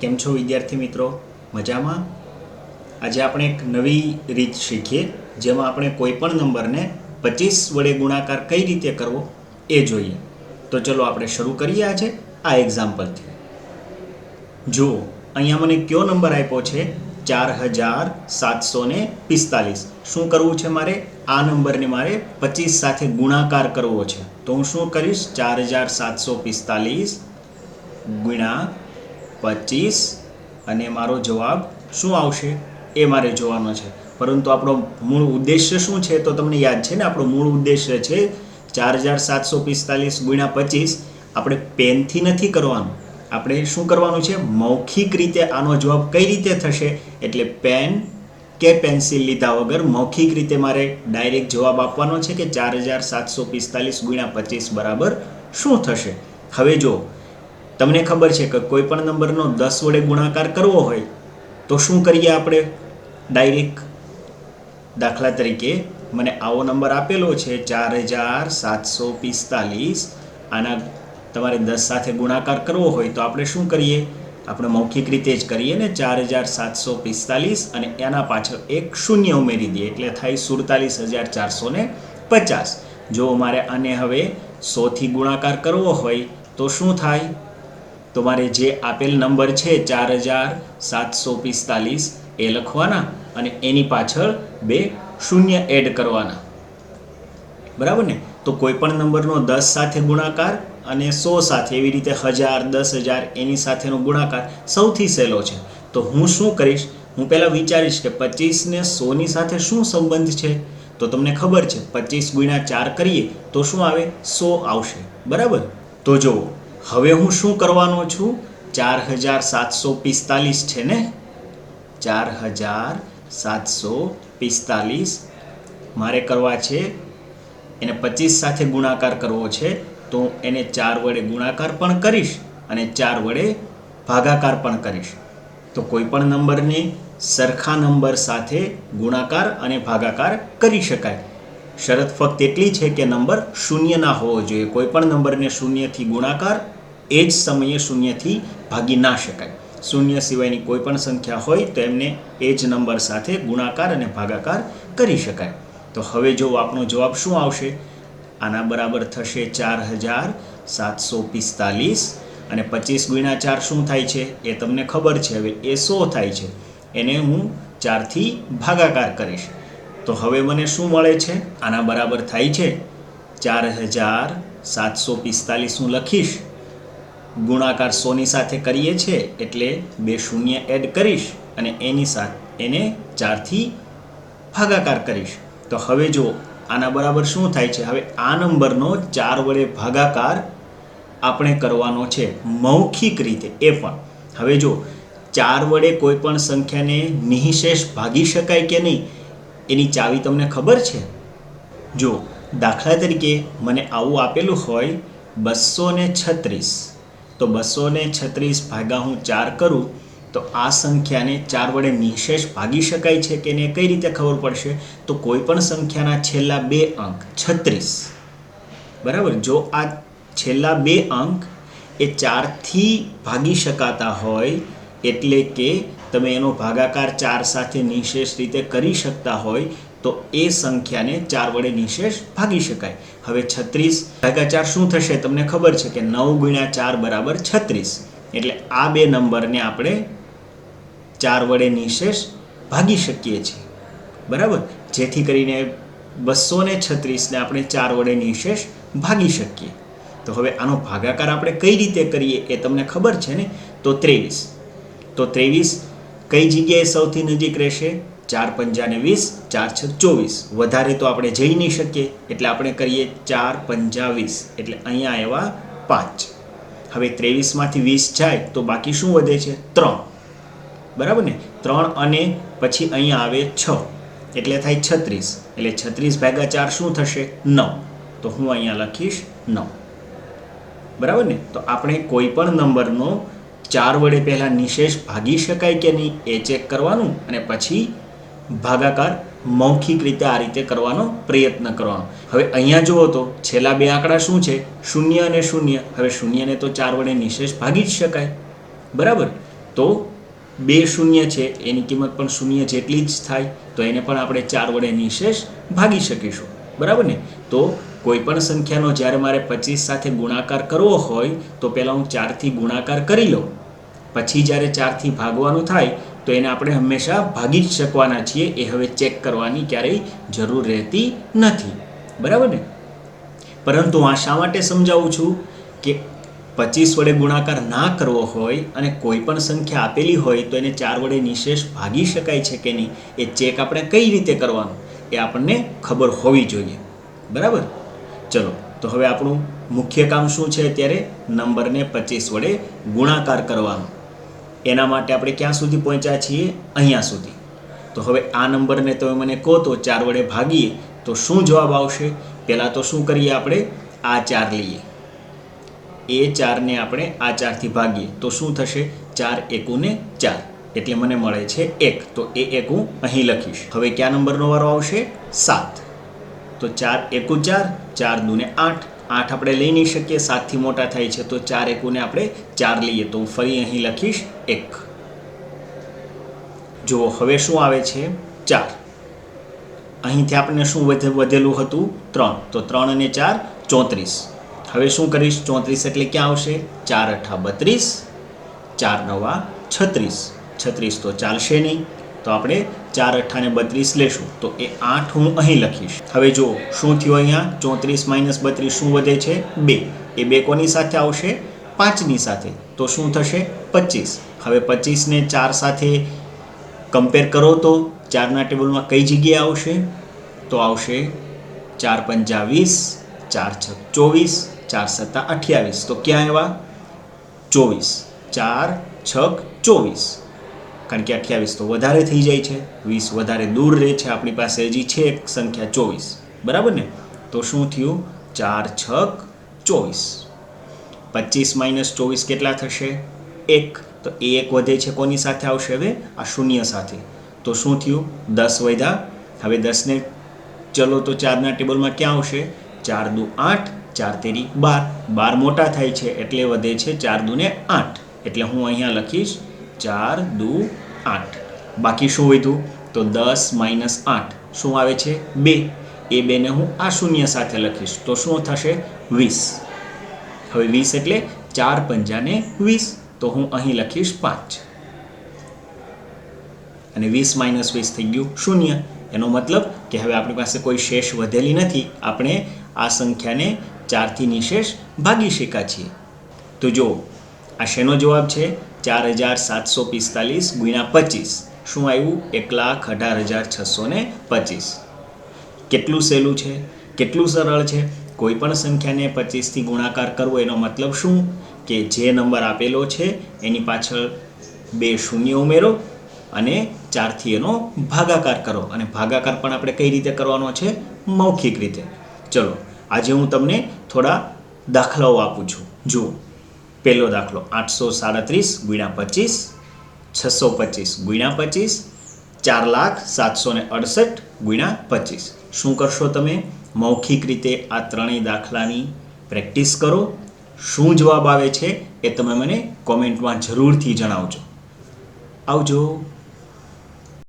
કેમ છો વિદ્યાર્થી મિત્રો? મજામાં? આજે આપણે એક નવી રીત શીખીએ, જેમાં આપણે કોઈ પણ નંબરને પચીસ વડે ગુણાકાર કઈ રીતે કરવો એ જોઈએ. તો ચલો આપણે શરૂ કરીએ આજે આ એક્ઝામ્પલથી જુઓ, અહીંયા મને કયો નંબર આપ્યો છે? ચાર હજાર સાતસો ને પિસ્તાલીસ. શું કરવું છે મારે? આ નંબરને મારે પચીસ સાથે ગુણાકાર કરવો છે. તો હું શું કરીશ? ચાર હજાર સાતસો પિસ્તાલીસ ગુણ્યા પચીસ અને મારો જવાબ શું આવશે? એ મારે જોવાનો છે. પરંતુ આપણો મૂળ ઉદ્દેશ્ય શું છે તો તમને યાદ છે ને, આપણો મૂળ ઉદ્દેશ્ય છે ચાર હજાર સાતસો પિસ્તાલીસ ગુણ્યા પચીસ. આપણે પેનથી નથી કરવાનું. આપણે શું કરવાનું છે? મૌખિક રીતે આનો જવાબ કઈ રીતે થશે? એટલે પેન કે પેન્સિલ લીધા વગર મૌખિક રીતે મારે ડાયરેક્ટ જવાબ આપવાનો છે કે ચાર હજાર સાતસો પિસ્તાલીસ ગુણ્યા પચીસ બરાબર શું થશે? હવે જો તમને ખબર છે કે કોઈ પણ નંબરનો દસ વડે ગુણાકાર કરવો હોય, તો શું કરીએ આપણે? ડાયરેક્ટ દાખલા તરીકે મને આવો નંબર આપેલો છે ચાર હજાર સાતસો પિસ્તાલીસ. આના તમારે દસ સાથે ગુણાકાર કરવો હોય, તો આપણે શું કરીએ? આપણે મૌખિક રીતે જ કરીએ ને ચાર હજાર સાતસો પિસ્તાલીસ અને એના પાછળ એક શૂન્ય ઉમેરી દઈએ. એટલે થાય સુડતાલીસ હજાર ચારસો પચાસ. જો મારે આને હવે સોથી ગુણાકાર કરવો હોય, તો શું થાય? તો મારે જે આપેલ નંબર છે ચાર હજાર સાતસો પિસ્તાલીસ એ લખવાના અને એની પાછળ બે શૂન્ય એડ કરવાના. બરાબર ને? તો કોઈ પણ નંબરનો દસ સાથે ગુણાકાર અને સો સાથે એવી રીતે હજાર, દસ હજાર એની સાથેનો ગુણાકાર સૌથી સહેલો છે. તો હું શું કરીશ? હું પહેલાં વિચારીશ કે પચીસને સોની સાથે શું સંબંધ છે? તો તમને ખબર છે, પચીસ ગુણ્યા ચાર કરીએ તો શું આવે? સો આવશે. બરાબર? તો જુઓ હવે હું શું કરવાનો છું? ચાર હજાર સાતસો પિસ્તાલીસ છે ને? ચાર હજાર સાતસો પિસ્તાલીસ. મારે કરવા છે એને પચીસ સાથે ગુણાકાર કરવો છે તો એને ચાર વડે ગુણાકાર પણ કરીશ અને ચાર વડે ભાગાકાર પણ કરીશ. તો કોઈ પણ નંબરને સરખા નંબર સાથે ગુણાકાર અને ભાગાકાર કરી શકાય. શરત ફક્ત એટલી છે કે નંબર શૂન્ય ના હોવો જોઈએ. કોઈ પણ નંબરને શૂન્યથી ગુણાકાર, એ જ સમયે શૂન્યથી ભાગી ના શકાય. શૂન્ય સિવાયની કોઈ પણ સંખ્યા હોય તો એમને એ જ નંબર સાથે ગુણાકાર અને ભાગાકાર કરી શકાય. તો હવે જો આપણો જવાબ શું આવશે? આના બરાબર થશે ચાર હજાર સાતસો પિસ્તાલીસ અને પચીસ ગુણ્યા ચાર શું થાય છે? એ તમને ખબર છે. હવે એ સો થાય છે. એને હું ચારથી ભાગાકાર કરીશ. તો હવે મને શું મળે છે? આના બરાબર થાય છે? ચાર હજાર સાતસો પિસ્તાલીસ હું લખીશ. ગુણાકાર સોની સાથે કરીએ છીએ એટલે બે શૂન્ય એડ કરીશ અને એની સાથે એને ચારથી ભાગાકાર કરીશ. તો હવે જો આના બરાબર શું થાય છે? હવે આ નંબરનો ચાર વડે ભાગાકાર આપણે કરવાનો છે મૌખિક રીતે, એ પણ. હવે જો ચાર વડે કોઈ પણ સંખ્યાને નિઃશેષ ભાગી શકાય કે નહીં એની ચાવી તમને ખબર છે? જો, દાખલા તરીકે મને આવું આપેલું હોય બસો ને છત્રીસ. તો બસો ને છત્રીસ ભાગા હું ચાર કરું, તો આ સંખ્યાને ચાર વડે નિશેષ ભાગી શકાય છે કે એને કઈ રીતે ખબર પડશે? તો કોઈ પણ સંખ્યાના છેલ્લા બે અંક, છત્રીસ. બરાબર? જો આ છેલ્લા બે અંક એ ચારથી ભાગી શકાતા હોય, એટલે કે તમે એનો ભાગાકાર ચાર સાથે નિશેષ રીતે કરી શકતા હોય, તો એ સંખ્યાને ચાર વડે નિશેષ ભાગી શકાય. હવે છત્રીસ ભાગ્યા ચાર શું થશે? તમને ખબર છે કે નવ ગુણ્યા ચાર બરાબર છત્રીસ. એટલે આ બે નંબરને આપણે ચાર વડે નિશેષ ભાગી શકીએ છીએ. બરાબર? જેથી કરીને બસો ને છત્રીસને આપણે ચાર વડે નિશેષ ભાગી શકીએ. તો હવે આનો ભાગાકાર આપણે કઈ રીતે કરીએ એ તમને ખબર છે ને? તો ત્રેવીસ. તો ત્રેવીસ કઈ જગ્યાએ સૌથી નજીક રહેશે? ચાર પંજાને વીસ, ચાર છ ચોવીસ. વધારે તો આપણે જઈ નહીં શકીએ. એટલે આપણે કરીએ ચાર પંજા વીસ. એટલે અહીંયા આવ્યા પાંચ. હવે ત્રેવીસમાંથી વીસ જાય તો બાકી શું વધે છે? ત્રણ. બરાબર ને? ત્રણ અને પછી અહીંયા આવે છ. એટલે થાય છત્રીસ. એટલે છત્રીસ ભાગ્યા ચાર શું થશે? નવ. તો હું અહીંયા લખીશ નવ. બરાબર ને? તો આપણે કોઈ પણ નંબરનો ચાર વડે પહેલાં નિશેષ ભાગી શકાય કે નહીં એ ચેક કરવાનું અને પછી ભાગાકાર મૌખિક રીતે આ રીતે કરવાનો પ્રયત્ન કરવાનો. હવે અહીંયા જુઓ તો છેલ્લા બે આંકડા શું છે? શૂન્ય અને શૂન્ય. હવે શૂન્યને તો ચાર વડે નિશેષ ભાગી જ શકાય. બરાબર? તો બે શૂન્ય છે, એની કિંમત પણ શૂન્ય જેટલી જ થાય, તો એને પણ આપણે ચાર વડે નિશેષ ભાગી શકીશું. બરાબર ને? તો કોઈ પણ સંખ્યાનો જ્યારે મારે પચીસ સાથે ગુણાકાર કરવો હોય, તો પહેલાં હું ચારથી ગુણાકાર કરી લઉં. પછી જ્યારે ચારથી ભાગવાનું થાય, તો એને આપણે હંમેશા ભાગી જ શકવાના છીએ. એ હવે ચેક કરવાની ક્યારેય જરૂર રહેતી નથી. બરાબર ને? પરંતુ આ શા માટે સમજાવું છું કે પચીસ વડે ગુણાકાર ના કરવો હોય અને કોઈ પણ સંખ્યા આપેલી હોય, તો એને ચાર વડે નિશેષ ભાગી શકાય છે કે નહીં? એ ચેક આપણે કઈ રીતે કરવાનું? એ આપણને ખબર હોવી જોઈએ. બરાબર? ચલો, તો હવે આપણું મુખ્ય કામ શું છે અત્યારે? નંબરને પચીસ વડે ગુણાકાર કરવાનો. એના માટે આપણે ક્યાં સુધી પહોંચ્યા છીએ? અહીંયા સુધી. તો હવે આ નંબરને તમે મને કહો તો ચાર વડે ભાગીએ તો શું જવાબ આવશે? પહેલાં તો શું કરીએ આપણે? આ ચાર લઈએ. એ ચારને આપણે આ ચારથી ભાગીએ. તો શું થશે? ચાર એકુને ચાર. એટલે મને મળે છે એક. તો એ એક હું અહીં લખીશ. હવે કયા નંબરનો વારો આવશે? સાત. તો ચાર એકુ ચાર ચાર દુને આઠ. આઠ આપણે લઈ નહીં શકીએ, સાતથી મોટા થાય છે તો ચાર એકુને આપણે ચાર લઈએ. તો હું ફરી અહીં લખીશ એક. જુઓ હવે શું આવે છે? ચાર. અહીંથી આપણને શું વધે, વધેલું હતું? ત્રણ. તો ત્રણ અને ચાર, ચોત્રીસ. હવે શું કરીશ? ચોત્રીસ એટલે ક્યાં આવશે? ચાર અઠા બત્રીસ, ચાર નવા છત્રીસ. છત્રીસ તો ચાલશે નહીં. તો આપણે ચાર અઠ્ઠાને બત્રીસ લેશું. તો એ આઠ હું અહીં લખીશ. હવે જુઓ શું થયું અહીંયા? ચોત્રીસ માઇનસ બત્રીસ શું વધે છે? બે. એ બે કોની સાથે આવશે? પાંચની સાથે. તો શું થશે? પચીસ. હવે પચીસને ચાર સાથે કમ્પેર કરો તો ચારના ટેબલમાં કઈ જગ્યાએ આવશે? તો આવશે ચાર પંચા વીસ, ચાર છ ચોવીસ, ચાર સત્તા અઠ્યાવીસ. તો ક્યાં આવ્યા? ચોવીસ. ચાર છક ચોવીસ. કારણ કે અઠ્યાવીસ તો વધારે થઈ જાય છે, વીસ વધારે દૂર રહે છે આપણી પાસે, હજી છે એક સંખ્યા ચોવીસ. બરાબર ને? તો શું થયું? ચાર છક ચોવીસ. પચીસ માઇનસ ચોવીસ કેટલા થશે? એક. તો એ એક વધે છે કોની સાથે આવશે હવે? આ શૂન્ય સાથે. તો શું થયું? દસ વધ્યા. હવે દસને ચલો તો ચારના ટેબલમાં ક્યાં આવશે? ચાર દુ આઠ, ચાર તેરી બાર. બાર મોટા થાય છે એટલે વધે છે ચાર દુને આઠ. એટલે હું અહીંયા લખીશ ચાર દુ આઠ. બાકી શું વધ્યું તો? દસ માઇનસ આઠ. શું આવે છે? બે. એ બેને હું આ શૂન્ય સાથે લખીશ. તો શું થશે? વીસ. હવે વીસ એટલે ચાર પંજાને વીસ. તો હું અહીં લખીશ પાંચ. અને વીસ માઇનસ વીસ થઈ ગયું શૂન્ય. એનો મતલબ કે હવે આપણી પાસે કોઈ શેષ વધેલી નથી. આપણે આ સંખ્યાને ચારથી નિશેષ ભાગી શક્યા છીએ. તો જો આ શેનો જવાબ છે? ચાર હજાર સાતસો પિસ્તાલીસ ગુણ્યા પચીસ. શું આવ્યું? એક લાખ અઢાર હજાર છસો ને પચીસ. કેટલું સહેલું છે? કેટલું સરળ છે? કોઈ પણ સંખ્યાને પચીસથી ગુણાકાર કરવો એનો મતલબ શું? કે જે નંબર આપેલો છે, એની પાછળ બે શૂન્ય ઉમેરો અને ચારથી એનો ભાગાકાર કરો. અને ભાગાકાર પણ આપણે કઈ રીતે કરવાનો છે? મૌખિક રીતે. ચલો, આજે હું તમને થોડા દાખલાઓ આપું છું. જુઓ. પહેલો દાખલો આઠસો સાડત્રીસ ગુણ્યા પચીસ, છસો પચીસ ગુણ્યા પચીસ, ચાર લાખ સાતસો ને અડસઠ ગુણ્યા પચીસ. શું કરશો તમે? મૌખિક રીતે આ ત્રણેય દાખલાની પ્રેક્ટિસ કરો. શું જવાબ આવે છે એ તમે મને કોમેન્ટમાં જરૂરથી જણાવજો. આવજો.